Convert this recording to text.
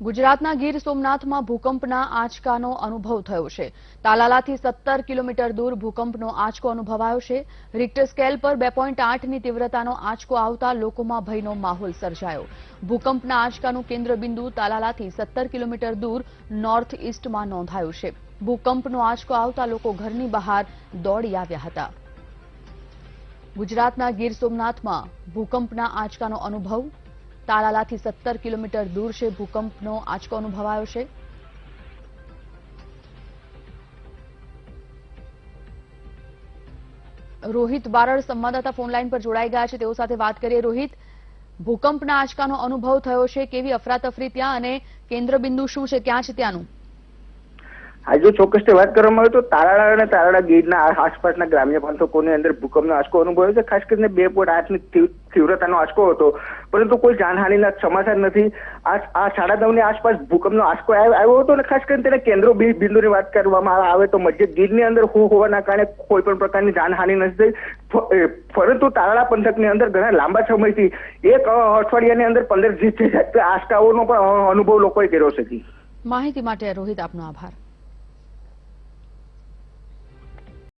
ગુજરાતના ગીર સોમનાથમાં ભૂકંપના આંચકાનો અનુભવ થયો છે. તાલાલાથી સત્તર કિલોમીટર દૂર ભૂકંપનો આંચકો અનુભવાયો છે. રિક્ટર સ્કેલ પર બે પોઈન્ટ આઠની તીવ્રતાનો આંચકો આવતા લોકોમાં ભયનો માહોલ સર્જાયો. ભૂકંપના આંચકાનું કેન્દ્રબિંદુ તાલાલાથી સત્તર કિલોમીટર દૂર નોર્થ ઇસ્ટમાં નોંધાયું છે. ભૂકંપનો આંચકો આવતા લોકો ઘરની બહાર દોડી આવ્યા હતા. ગુજરાતના ગીર સોમનાથમાં ભૂકંપના આંચકાનો અનુભવ તાલાલાથી સત્તર કિલોમીટર દૂર છે ભૂકંપનો આંચકો અનુભવાયો છે. રોહિત બારડ સંવાદદાતા ફોનલાઈન પર જોડાઈ ગયા છે. તેઓ સાથે વાત કરીએ. રોહિત, ભૂકંપના આંચકાનો અનુભવ થયો છે. કેવી અફરાતફરી ત્યાં અને કેન્દ્રબિંદુ શું છે? ક્યાં છે ત્યાંનું? હા જો ચોક્કસ વાત કરવામાં આવે તો તારાળા અને તારાળા ગીરના આસપાસના ગ્રામ્ય પંથકોની અંદર ભૂકંપનો આંચકો અનુભવ્યો છે. ખાસ કરીને બે પોઈન્ટ આઠની તીવ્રતાનો આંચકો હતો. પરંતુ કોઈ જાનહાનિના સમાચાર નથી. આ સાડા નવની આસપાસ ભૂકંપનો આંચકો આવ- આવ્યો હતો અને ખાસ કરીને તેને કેન્દ્ર બિંદુની વાત કરવામાં આવે તો મધ્ય ગીરની અંદર હું હોવાના કારણે કોઈ પણ પ્રકારની જાનહાનિ નથી થઈ. પરંતુ તારાળા પંથકની અંદર ઘણા લાંબા સમયથી એક અઠવાડિયાની અંદર પંદર જેટલા આંચકાઓનો પણ અનુભવ લોકોએ કર્યો છે. માહિતી માટે રોહિત આપનો આભાર.